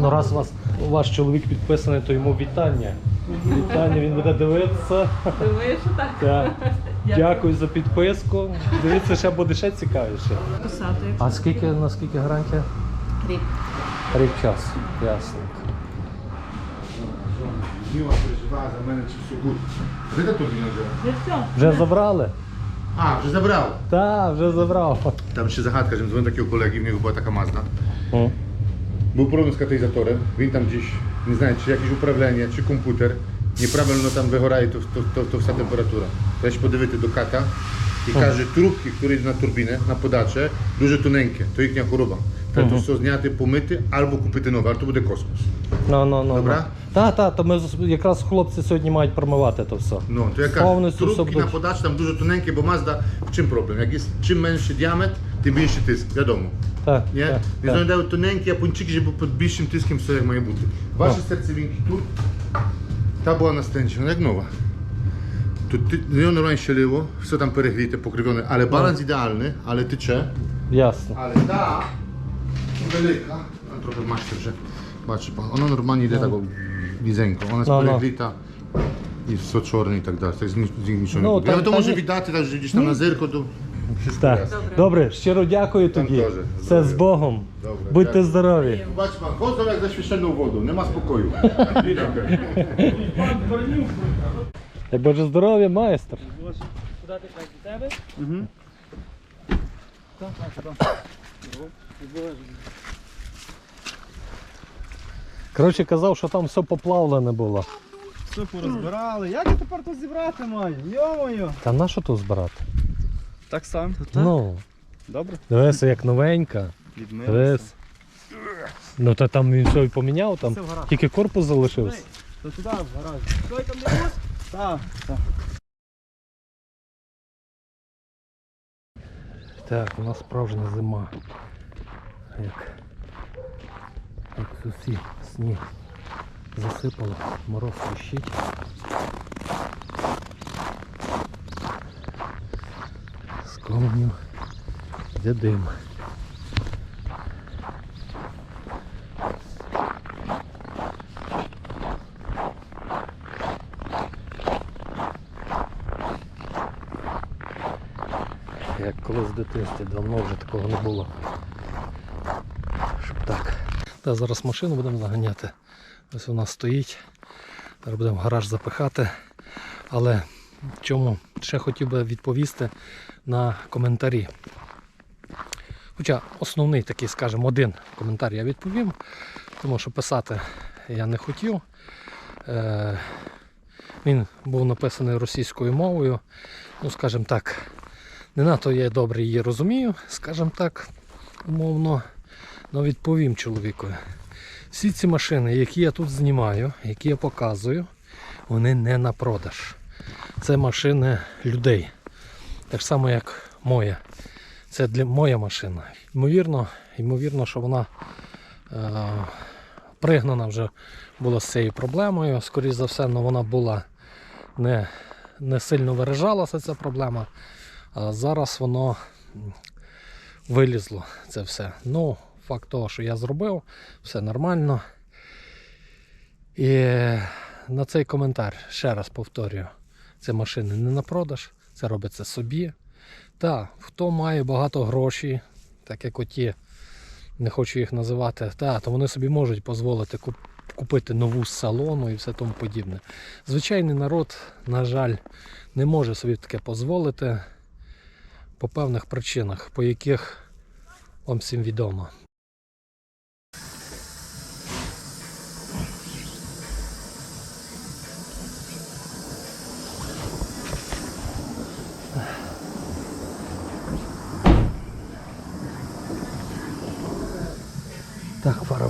Ну раз у вас ваш чоловік підписаний, то йому вітання. Вітання, він буде дивитися. Думаю, що так. Так. Дякую за підписку. Дивіться, ще буде ще цікавіше. Писати. А скільки наскільки гарантія? Рік. Рік час. Ясно. Міла переживає за мене, чи все гуд. Де тут вже? Вже. Вже забрали? А, вже забрав. Так, вже забрав. Там ще загадка, що дзвонив такий у колеги, в нього була така мазда. О. Був проблем з каталізатором, він там gdzieś, не знаю, чи якесь управління, чи комп'ютер. Неправильно там вигорає то, то, то, то вся температура. Треба ж подивити до ката і каже, трубки, які йдуть на турбіни, на подаче, дуже тоненькі, то їхня хвороба. Треба то все зняти, помити або купити нове, а то буде космос. Ну, ну, ну. Добре? Так, так, то ми з- якраз хлопці сьогодні мають промивати то все. Ну, то я кажу, Повністю все трубки на подачі там дуже тоненькі, бо Mazda, в чим проблем? Як є, чим менший діаметр, тим більший тиск, відомо. Так, Ні? так, Не так. знаю, тоненькі, а пунчики, щоб під більшим тиском все як має бути. Ваші серцевинки тут, та була на вона як нова. Тут ти- його нормально щелило, все там перегріте, покривлене, але баланс ідеальний, але тече. Ясно. Але та велика, а трохи мачте вже, бачу, вона нормально йде так візенько, вона Ну, ну. перегріта. І все чорне і так далі. Так з з Ну, не буде. там- Я то там може є- віддати, так. Так. Добре, щиро дякую тоді. Все з Богом. Добре, Будьте дякую. здорові. Бач, пан, хоdzą як за священну воду, нема спокою. Як Боже здоров'я, майстер. Коротше, казав, що там все поплавлене було. Все порозбирали. Як я тепер тут зібрати маю? Йо-моє. Та на що тут збирати? Так сам. Ну, Добре. дивися, як новенька. Відмилися. Дивись. Ну та там він все і поміняв, там Все в гараж. тільки корпус залишився. То туди, в гараж. Той там не бус? Так, так. Так, у нас справжня зима. Як, як усі сніг засипало, мороз тріщить. З комню йде дим. Як колись в дитинстві давно вже такого не було. Та зараз машину будемо заганяти. Ось вона стоїть. Зараз будемо гараж запихати. Але чому ще хотів би відповісти на коментарі. Хоча основний такий, скажімо, один коментар я відповім, тому що писати я не хотів. Е, він був написаний російською мовою. Ну, скажімо так, не надто я добре її розумію, скажімо так, умовно. Ну, відповім чоловікові. Всі ці машини, які я тут знімаю, які я показую, вони не на продаж. Це машини людей. Так само, як моя. Це для моя машина. Ймовірно, ймовірно, що вона е, пригнана вже була з цією проблемою. Скоріше за все, але вона була не, не сильно виражалася ця проблема. А зараз воно вилізло це все. Ну, факт того, що я зробив, все нормально. І на цей коментар ще раз повторюю: це машини не на продаж, це робиться собі. Та, хто має багато грошей, так як оті, не хочу їх називати, та, то вони собі можуть дозволити куп- купити нову салону і все тому подібне. Звичайний народ, на жаль, не може собі таке дозволити по певних причинах, по яких вам всім відомо.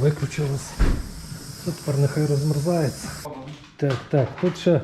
Виключилась. Тут тепер нехай розмерзається. Так, так, тут ще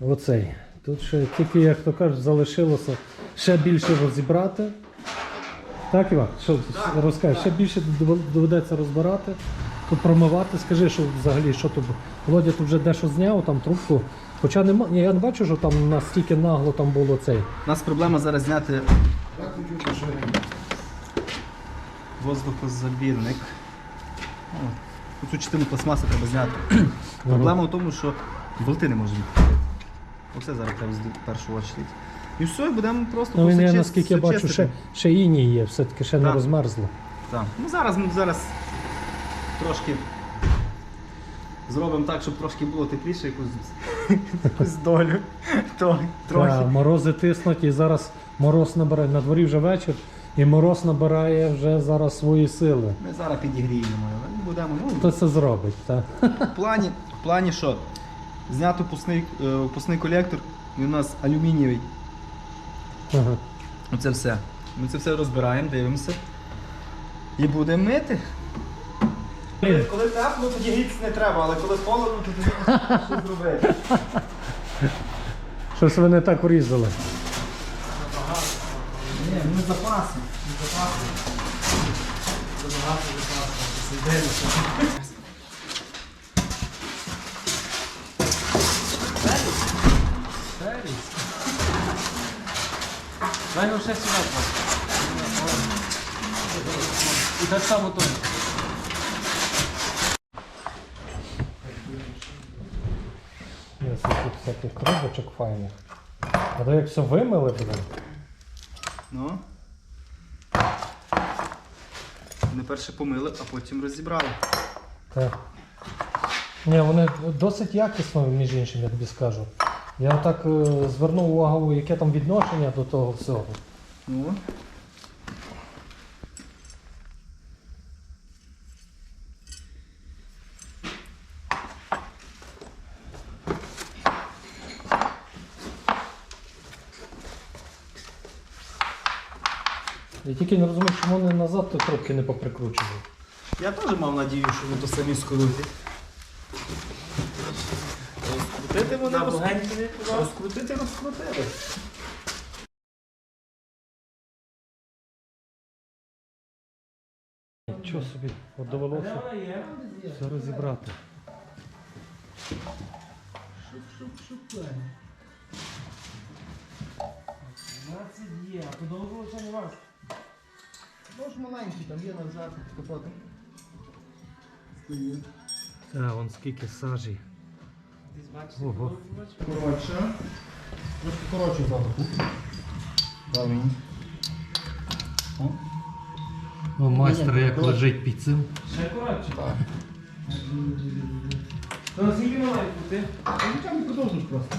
оцей. Тут ще тільки, як то кажуть, залишилося ще більше розібрати. Так, Іван, що розкажеш? Ще більше доведеться розбирати, тут промивати. Скажи, що взагалі, що тут. Володя тут вже дещо зняв, там трубку. Хоча нема, ні, я не бачу, що там настільки нагло там було цей. У нас проблема зараз зняти воздухозабірник. О, цю частину пластмаси треба зняти. Проблема в тому, що болти не можуть відкрити. Оце зараз треба в першу очередь. І все, і будемо просто Ну він, я, наскільки я бачу, ще, ще іній є, все-таки ще не Так. розмерзло. Так. Ну зараз ми зараз трошки зробимо так, щоб трошки було тепліше, якусь, якусь долю. То, трохи. Та, морози тиснуть і зараз мороз набирає. На дворі вже вечір, і мороз набирає вже зараз свої сили. Ми зараз підігріємо, не будемо. Ну, Хто це зробить? Та? в плані, в плані що? Знято пусний, е, колектор, він у нас алюмінієвий. Ага. Оце все. Ми це все розбираємо, дивимося. І будемо мити. Коли, коли тепло, тоді грітися не треба, але коли холодно, то тоді щось зробити. Щось ви не так урізали. Запаси. Запаси. Забагато запасу. Дай його ще сюди. І так само тут. Є тут всяких трубочок файних. А то як все вимили, блин. Ну. Ми перше помили, а потім розібрали. Так. Ні, вони досить якісно, між іншим, я тобі скажу. Я так е, звернув увагу, яке там відношення до того всього. Ну. Тільки не розумію, чому вони назад то трубки не поприкручували. Я теж мав надію, що ви то самі скрутите. Розкрутити вони На роз... бугеньки не туди. розкрутити, розкрутили. Нічого собі, от довелося все розібрати. Шуп-шуп-шуп. 12 є, а подовжувався не Може маленький, там є назад, капотом. Так, вон скільки сажі. Ого. Коротше. Трошки коротше зараз. Давай. О. Ну, майстер як лежить під цим. Ще коротше. Так. То наскільки має бути? Нічого не подовжиш просто.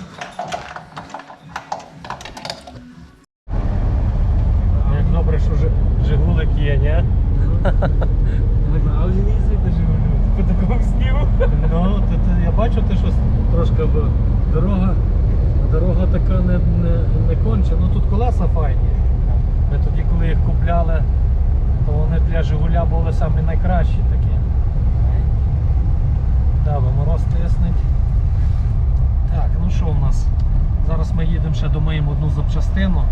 Як добре, що Жи- Жигулик є, ні? Не їздить на. По такому снігу. Ну, то, то я бачу, ти щось трошки дорога, дорога така не, не, не конче. Ну тут колеса файні. Ми тоді, коли їх купляли, то вони для Жигуля були самі найкращі такі. Да, бо мороз тиснуть. Так, ну що у нас? Зараз ми їдемо ще домиємо одну запчастину.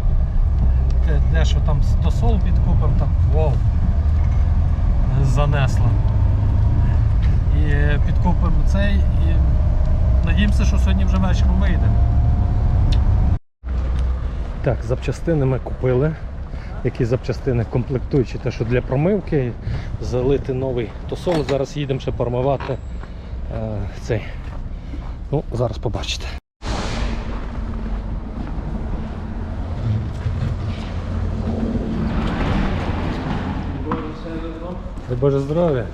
Де що там стосол підкупимо, там вов, занесло. І підкупимо цей і надіємося, що сьогодні вже вечором вийде. Так, запчастини ми купили. Які запчастини комплектуючі, те, що для промивки, залити новий тосол. Зараз їдемо ще промивати е, цей. Ну, зараз побачите. Дай Боже здоров'я.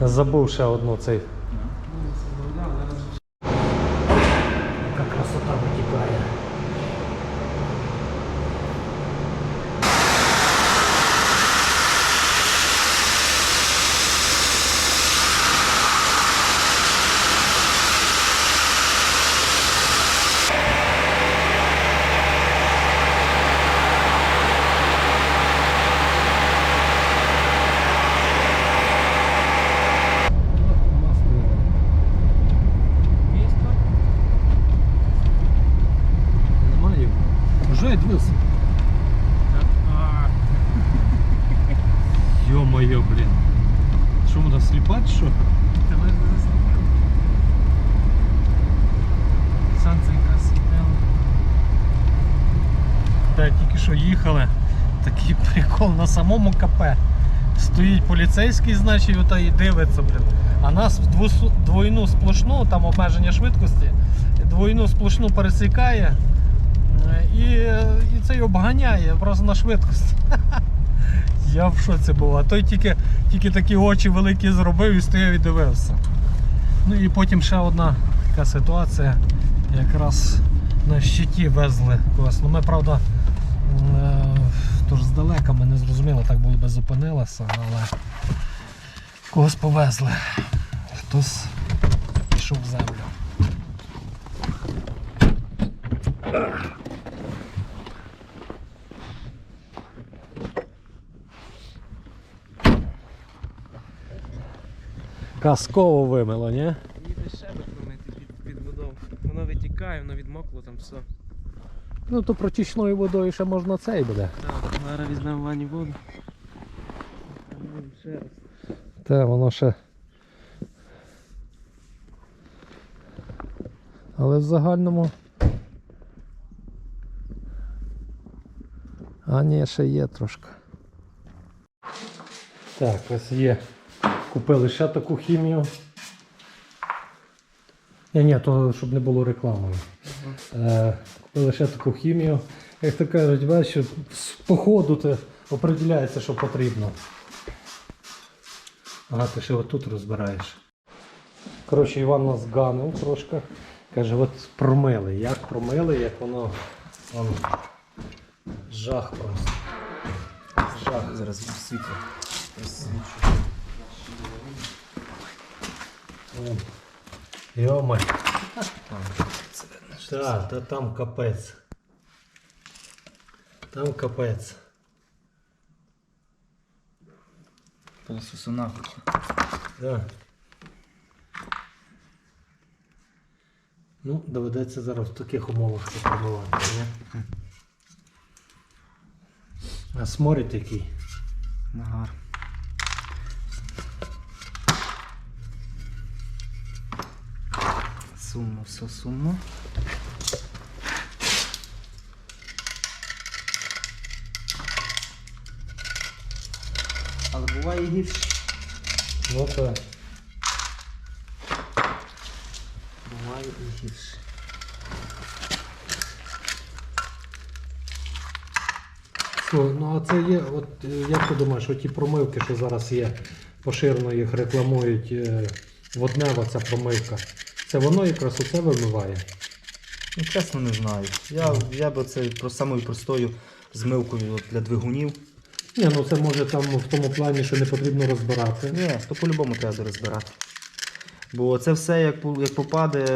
Забув ще одну цей. Яка красота витікає. Тільки що їхали. Такий прикол на самому КП. стоїть поліцейський, значить, ота і дивиться, блін. А нас в двойну сплошну, там обмеження швидкості, двойну сплошну пересікає е, і, і це обганяє просто на швидкості. Я в шоці був, а той тільки, тільки такі очі великі зробив і стояв і дивився. Ну і потім ще одна така ситуація. Якраз на щиті везли когось. Ну ми, правда, тож здалека ми не зрозуміли, так було би зупинилися, але когось повезли. Хтось пішов в землю. Казково вимило, ні? Їде ще би промити під, під водою. Воно витікає, воно відмокло там все. Ну то протічною водою ще можна цей буде. Так, зараз візьмемо ванні воду. Те, воно ще. Але в загальному. А ні, ще є трошки. Так, ось є. Купили ще таку хімію. Ні, ні, то щоб не було рекламою. Е, купили ще таку хімію. Як то кажуть, бачиш, з походу ти определяється, що потрібно. Ага, ти ще отут розбираєш. Коротше, Іван нас ганив трошки. Каже, от промили. Як промили, як воно. Вон, жах просто. Жах. Зараз світло. Вон. Так, та там капець. Там капець. Сусуна. Да. Ну, доведеться зараз в таких умовах це пробувати, ні? А сморід який? Нагар. Сумно, все сумно. Але буває і гірше. Ну так. Буває і гірше. Що, ну а це є, от е, як ти думаєш, оті промивки, що зараз є, поширено їх рекламують, е, воднева ця промивка. Це воно якраз оце вимиває. Ну, чесно не знаю. Я, я би це про самою простою змивкою от для двигунів. Ні, ну це може там в тому плані, що не потрібно розбирати. Ні, то по-любому треба розбирати. Бо це все як, як попаде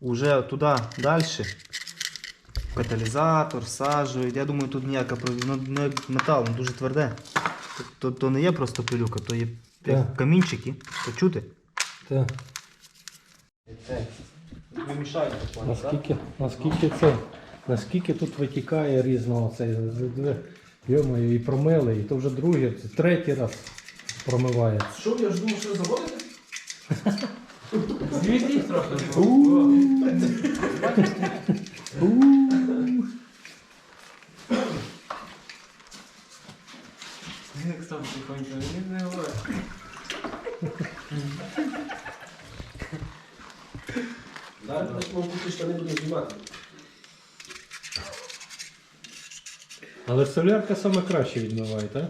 уже туди далі. Каталізатор, сажу. Я думаю, тут ніяка ну, ну, як метал, воно дуже тверде. То, то, то не є просто пилюка, то є Так. камінчики. То чути? Так. Наскільки, наскільки це, наскільки тут витікає різного цей, йомаю, і промили, і то вже другий, це третій раз промивається. Що, я ж думав, що заводите? Звідти трохи. Як сам тихонько, він не говорить. Зараз почнемо бути, що не будемо знімати. Але солярка саме краще відмиває, так?